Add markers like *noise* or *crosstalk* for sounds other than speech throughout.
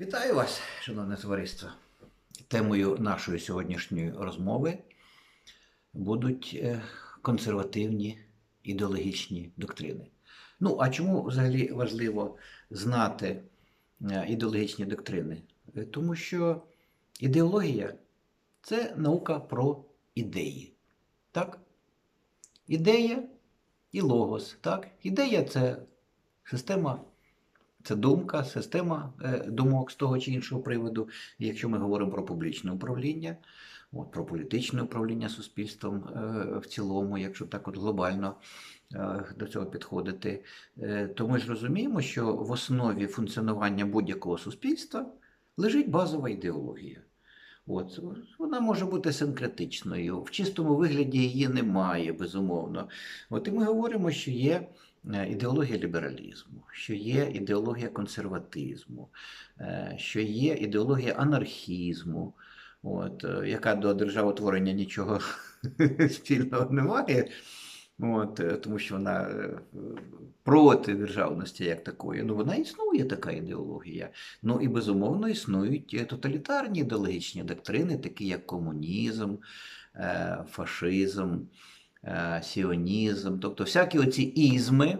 Вітаю вас, шановне товариство. Темою нашої сьогоднішньої розмови будуть е, консервативні ідеологічні доктрини. Ну, а чому взагалі важливо знати е, ідеологічні доктрини? Е, Тому що ідеологія це наука про ідеї. Так? Ідея і логос. Так? Ідея це система це думка, система е, думок з того чи іншого приводу. І якщо ми говоримо про публічне управління, от, про політичне управління суспільством е, в цілому, якщо так от глобально е, до цього підходити, то ми ж розуміємо, що в основі функціонування будь-якого суспільства лежить базова ідеологія. От, вона може бути синкретичною, в чистому вигляді її немає, безумовно. От і ми говоримо, що є ідеологія лібералізму, що є ідеологія консерватизму, е, що є ідеологія анархізму, от, е, яка до державотворення нічого *laughs* спільного не має. От, е, тому що вона е, проти державності як такої. Ну, вона існує така ідеологія. Ну і безумовно існують е, тоталітарні ідеологічні доктрини, такі як комунізм, е, фашизм, е, сіонізм, тобто всякі оці ізми.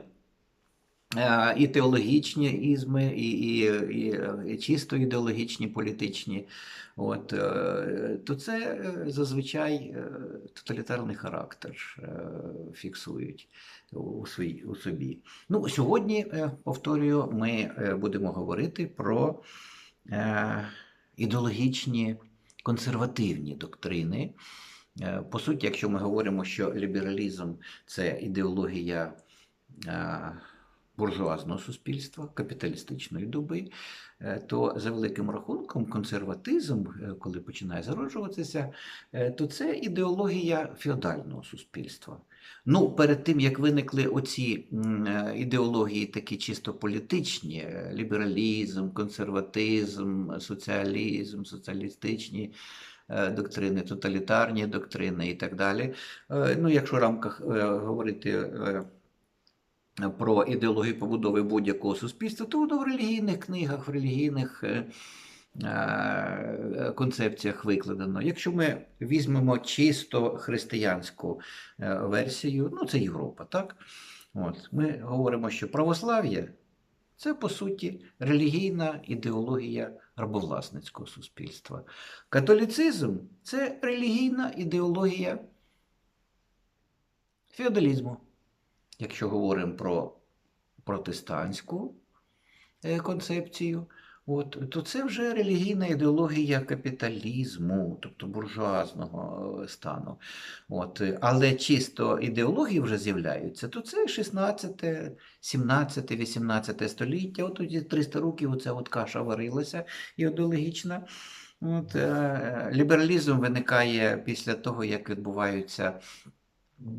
е, І теологічні ізми, і, і, і, і чисто ідеологічні, політичні, от, е, то це е, зазвичай е, тоталітарний характер е, фіксують у, свій, у собі. Ну, сьогодні, е, повторюю, ми е, будемо говорити про е, ідеологічні консервативні доктрини. Е, По суті, якщо ми говоримо, що лібералізм це ідеологія е, буржуазного суспільства, капіталістичної доби, е, то за великим рахунком консерватизм, коли починає зароджуватися, то це ідеологія феодального суспільства. Ну, перед тим як виникли оці ідеології, такі чисто політичні: лібералізм, консерватизм, соціалізм, соціалістичні доктрини, тоталітарні доктрини і так далі. Е, Ну, якщо в рамках е, говорити. е, Про ідеологію побудови будь-якого суспільства, то воно в релігійних книгах, в релігійних е, е, концепціях викладено. Якщо ми візьмемо чисто християнську е, версію, ну це Європа, так? От, ми говоримо, що православ'я це по суті релігійна ідеологія рабовласницького суспільства. Католіцизм це релігійна ідеологія феодалізму. Якщо говоримо про протестантську е, концепцію, от, то це вже релігійна ідеологія капіталізму, тобто буржуазного е, стану. От, але чисто ідеології вже з'являються, то це 16, 17, 18 століття, от тоді 300 років оця от каша варилася ідеологічна. От, е, лібералізм виникає після того, як відбуваються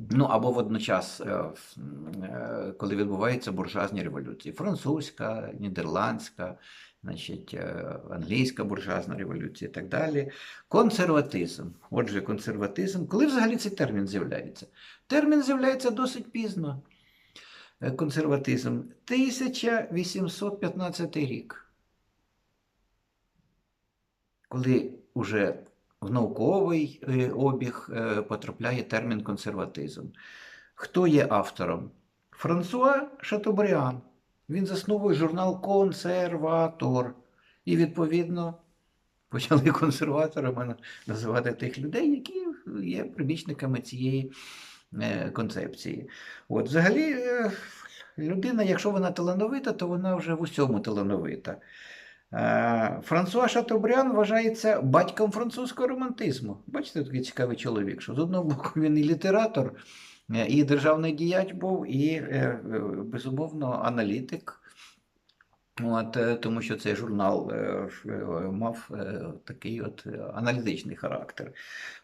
Ну, або водночас, е, е, коли відбуваються буржуазні революції. Французька, нідерландська, значить, е, англійська буржуазна революція і так далі. Консерватизм. Отже, консерватизм. Коли взагалі цей термін з'являється? Термін з'являється досить пізно. Консерватизм 1815 рік. Коли уже в науковий е, обіг е, потрапляє термін консерватизм. Хто є автором? Франсуа Шатобріан. Він засновує журнал Консерватор. І, відповідно, почали *laughs* консерваторами називати тих людей, які є прибічниками цієї е, концепції. От, взагалі, людина, якщо вона талановита, то вона вже в усьому талановита. Е, Франсуа Шатобріан вважається батьком французького романтизму. Бачите, такий цікавий чоловік, що з одного боку він і літератор, е, і державний діяч був, і, е, безумовно, аналітик. От, тому що цей журнал мав такий от аналітичний характер.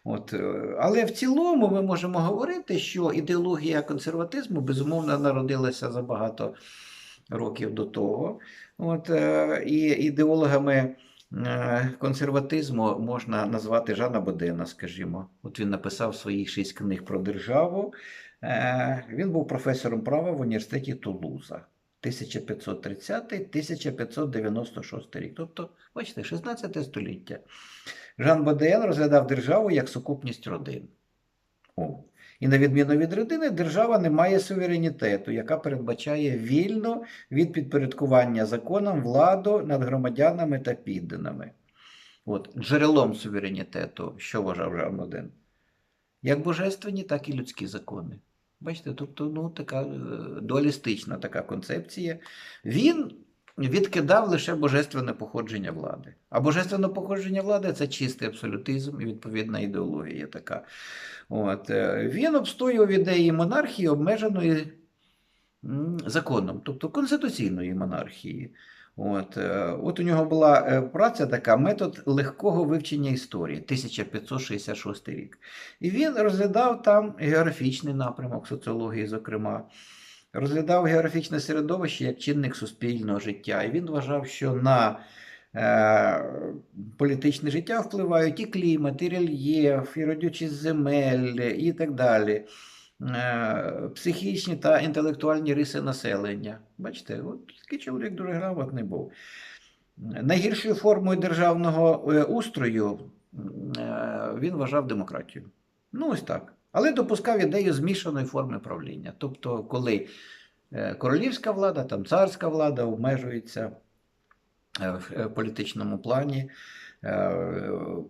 От, але в цілому ми можемо говорити, що ідеологія консерватизму безумовно народилася за багато років до того. От, е, і ідеологами е, консерватизму можна назвати Жана Бодена, скажімо. От він написав своїх шість книг про державу. Е, Він був професором права в університеті Тулуза. 1530-1596 рік. Тобто, бачите, 16 століття. Жан Боден розглядав державу як сукупність родин. О. І на відміну від родини, держава не має суверенітету, яка передбачає вільно від підпорядкування законам владу над громадянами та підданими. От, джерелом суверенітету, що вважав Жан Боден? Як божественні, так і людські закони. Бачите, тобто ну, така е, дуалістична така концепція. Він відкидав лише божественне походження влади. А божественне походження влади це чистий абсолютизм і відповідна ідеологія така. От. е, Він обстоював ідеї монархії, обмеженої законом, тобто конституційної монархії. От, е, от у нього була е, праця така метод легкого вивчення історії 1566 рік. І він розглядав там географічний напрямок соціології, зокрема, розглядав географічне середовище як чинник суспільного життя. І він вважав, що на е, політичне життя впливають і клімат, і рельєф, і родючість земель, і так далі. Е, Психічні та інтелектуальні риси населення. Бачите, от такий чоловік дуже грамотний був. Найгіршою формою державного е, устрою він вважав демократію. Ну, ось так. Але допускав ідею змішаної форми правління. Тобто, коли е, королівська влада, там царська влада обмежується е, в е, політичному плані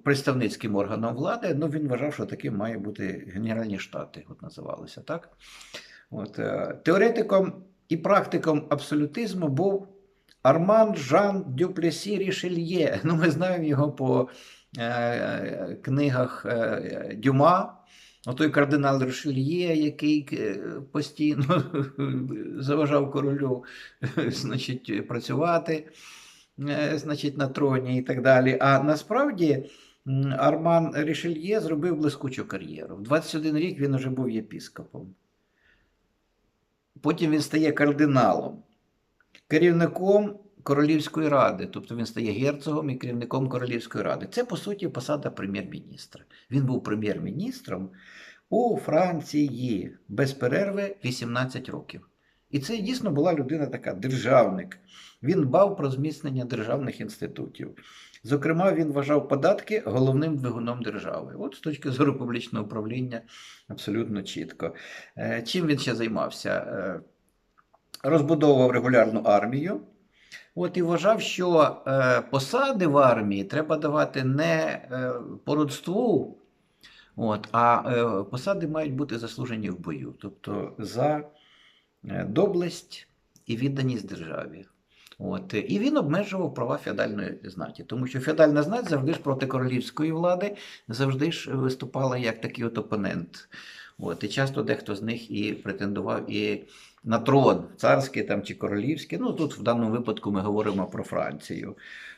представницьким органом влади, ну він вважав, що таким має бути Генеральні Штати, от називалося так. От, теоретиком і практиком абсолютизму був Арман Жан Дюплесі Рішельє. *laughs* Ну, ми знаємо його по е, книгах е, Отой кардинал Ришельє, який е, постійно *laughs* заважав королю *laughs* значить, працювати е, значить, на троні і так далі. А насправді Арман Рішельє зробив блискучу кар'єру. В 21 рік він вже був єпіскопом. Потім він стає кардиналом, керівником Королівської ради, тобто він стає герцогом і керівником Королівської ради. Це, по суті, посада прем'єр-міністра. Він був прем'єр-міністром у Франції без перерви 18 років. І це дійсно була людина така державник. Він дбав про зміцнення державних інститутів. Зокрема, він вважав податки головним двигуном держави. От з точки зору публічного управління абсолютно чітко. Е, Чим він ще займався? Е, Розбудовував регулярну армію. От і вважав, що е, посади в армії треба давати не е, по родству, от, а е, посади мають бути заслужені в бою, тобто за е, доблесть і відданість державі. От. І він обмежував права феодальної знаті, тому що феодальна знать завжди ж проти королівської влади завжди ж виступала як такий от опонент. От. І часто дехто з них і претендував і на трон, царський там чи королівський. Ну тут в даному випадку ми говоримо про Францію.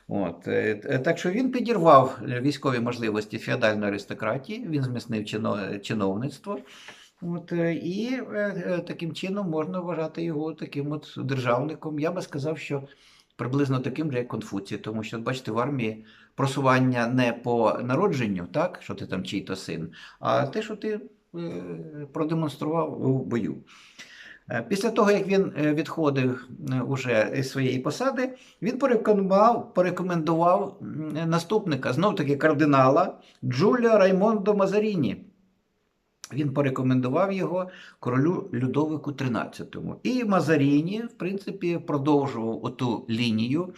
От. е, е, Так що він підірвав військові можливості феодальної аристократії, він зміцнив чиновництво. От, е, і таким чином можна вважати його таким от державником. Я би сказав, що приблизно таким же, як Конфуцій, тому що, бачите, в армії просування не по народженню, так, що ти там чий-то син, а те, що ти продемонстрував у бою. Е, Після того, як він е, відходив е, уже із своєї посади, він порекомендував, порекомендував наступника, знов таки кардинала Джуліо Раймондо Мазаріні. Він порекомендував його королю Людовику XIII. І Мазаріні, в принципі, продовжував оту лінію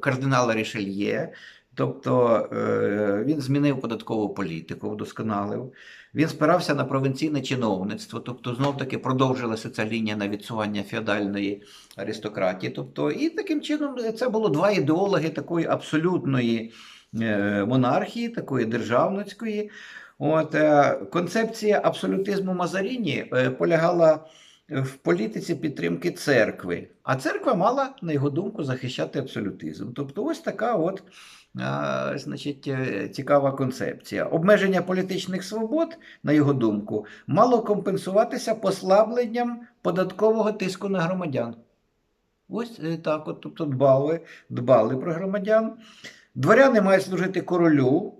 кардинала Рішельє. Тобто е, він змінив податкову політику, вдосконалив. Він спирався на провінційне чиновництво, тобто знов таки продовжилася ця лінія на відсування феодальної аристократії. Тобто, і таким чином це було два ідеологи такої абсолютної е, монархії, такої державницької. От, е, концепція абсолютизму Мазаріні е, полягала в політиці підтримки церкви. А церква мала, на його думку, захищати абсолютизм. Тобто, ось така от. Значить, е, цікава концепція. Обмеження політичних свобод, на його думку, мало компенсуватися послабленням податкового тиску на громадян. Ось е, так, от, тобто дбали, дбали про громадян. Дворяни мають служити королю,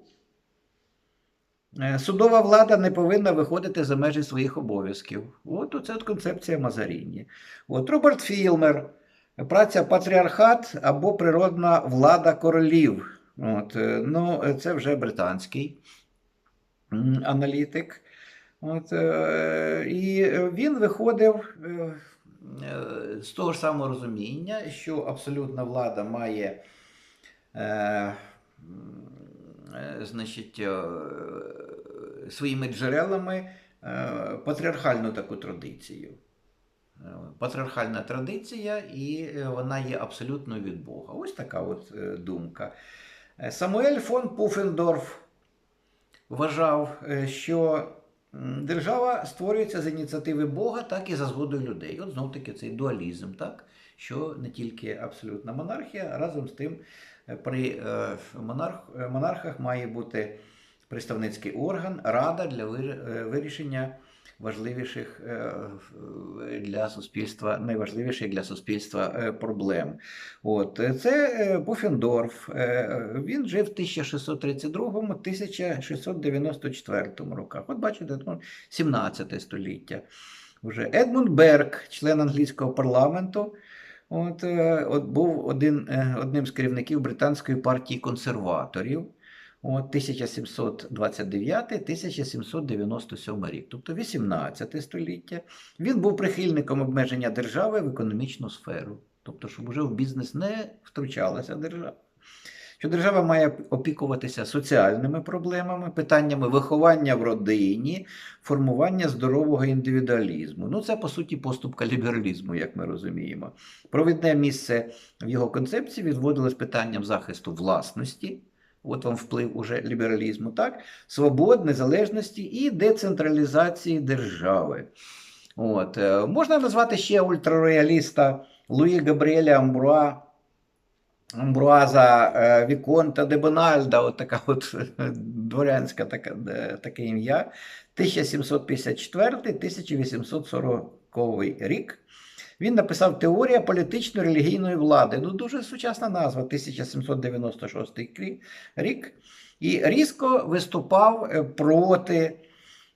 Е, Судова влада не повинна виходити за межі своїх обов'язків. От оце от концепція Мазаріні. От Роберт Філмер, праця Патріархат або природна влада королів. От, е, ну, е, це вже британський аналітик. От, е, і він виходив з того ж самого розуміння, що абсолютна влада має. Е, значить, своїми джерелами патріархальну таку традицію. Патріархальна традиція, і вона є абсолютно від Бога. Ось така от думка. Е, Самуель фон Пуфендорф вважав, е, що держава створюється з ініціативи Бога, так і за згодою людей. От знов таки цей дуалізм, так? що не тільки абсолютна монархія, а разом з тим е, при монарх, монархах має бути представницький орган, рада для вир- вирішення важливіших е, для суспільства, найважливіших для суспільства е, проблем. От е, це Пуфендорф. е, Він жив в 1632-1694 роках. От бачите, ну, 17 століття. Вже Едмунд Берг, член англійського парламенту. От, от був один, одним з керівників британської партії консерваторів. От 1729-1797 рік, тобто 18 століття. Він був прихильником обмеження держави в економічну сферу. Тобто, щоб уже в бізнес не втручалася держава. Що держава має опікуватися соціальними проблемами, питаннями виховання в родині, формування здорового індивідуалізму. Ну, це, по суті, поступка лібералізму, як ми розуміємо. Провідне місце в його концепції відводилось питанням захисту власності. От вам вплив уже лібералізму, так? Свобод, незалежності і децентралізації держави. От. е, Можна назвати ще ультрареаліста Луї Габріеля Амбруа, Амбруаза е, Віконта де Бональда, от така от *laughs* дворянська така, е, таке ім'я, 1754-1840 рік. Він написав Теорія політично-релігійної влади. Ну, дуже сучасна назва, 1796 рік. І різко виступав е, проти,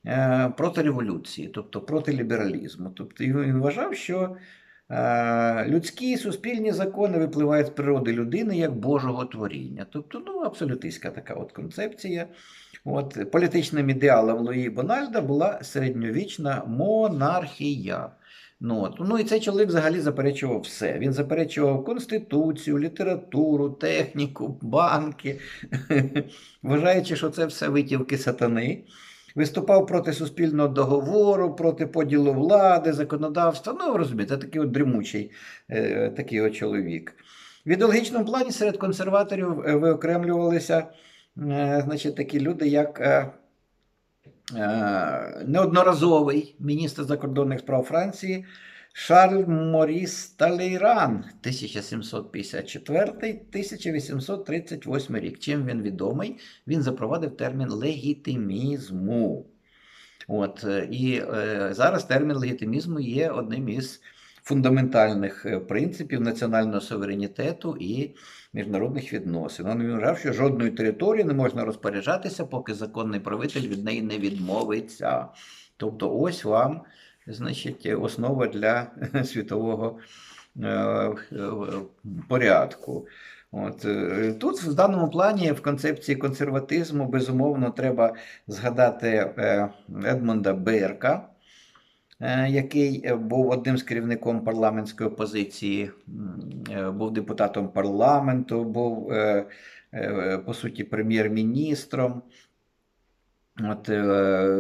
е, проти революції, тобто проти лібералізму. Тобто він вважав, що е, людські і суспільні закони випливають з природи людини як Божого творіння. Тобто, ну, абсолютистська така от концепція. От, політичним ідеалом Луї Бональда була середньовічна монархія. Ну, от. ну і цей чоловік взагалі заперечував все. Він заперечував конституцію, літературу, техніку, банки, *laughs* вважаючи, що це все витівки сатани. Виступав проти суспільного договору, проти поділу влади, законодавства. Ну, розумієте, такий от дрімучий е, такий от чоловік. В ідеологічному плані серед консерваторів е, виокремлювалися е, значить, такі люди, як неодноразовий міністр закордонних справ Франції Шарль Моріс Талейран 1754-1838 рік. Чим він відомий? Він запровадив термін легітимізму. От, е, і е, зараз термін легітимізму є одним із фундаментальних е, принципів національного суверенітету і міжнародних відносин. Він вважав, що жодної території не можна розпоряджатися, поки законний правитель від неї не відмовиться. Тобто, ось вам, значить, основа для *laughs* світового е, е, порядку. От, тут в даному плані в концепції консерватизму безумовно треба згадати Едмунда Берка, який е, був одним з керівником парламентської опозиції, е, був депутатом парламенту, був е, е, по суті прем'єр-міністром. От, е,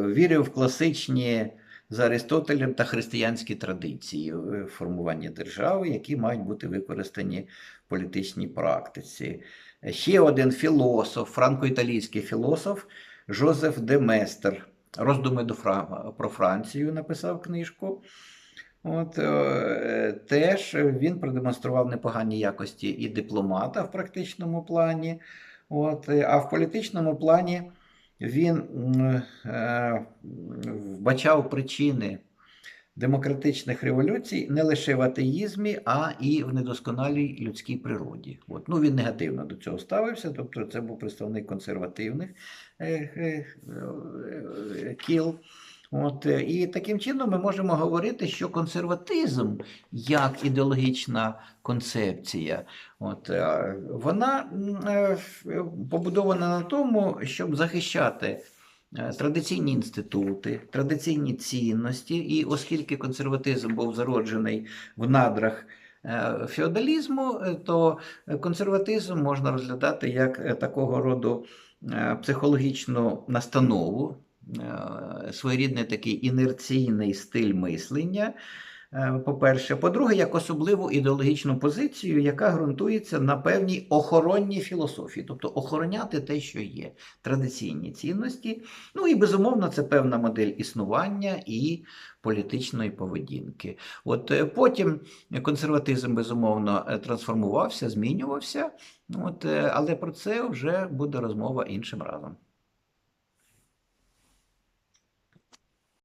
вірив в класичні за Аристотелем та християнські традиції е, формування держави, які мають бути використані в політичній практиці. Е, Ще один філософ, франко-італійський філософ Жозеф де Местер. Роздуми до Фра... про Францію написав книжку. От, е, теж він продемонстрував непогані якості і дипломата в практичному плані. От, е, а в політичному плані він е, вбачав причини демократичних революцій не лише в атеїзмі, а і в недосконалій людській природі. От. Ну, він негативно до цього ставився, тобто це був представник консервативних е, е, е, кіл. От, і таким чином ми можемо говорити, що консерватизм як ідеологічна концепція, от, вона побудована на тому, щоб захищати традиційні інститути, традиційні цінності. І оскільки консерватизм був зароджений в надрах е, феодалізму, е, то консерватизм можна розглядати як е, такого роду е, психологічну настанову, е, своєрідний такий інерційний стиль мислення. Е, По-перше, по-друге, як особливу ідеологічну позицію, яка ґрунтується на певній охоронній філософії, тобто охороняти те, що є, традиційні цінності. Ну і безумовно, це певна модель існування і політичної поведінки. От е, потім консерватизм безумовно е, трансформувався, змінювався. От, але про це вже буде розмова іншим разом.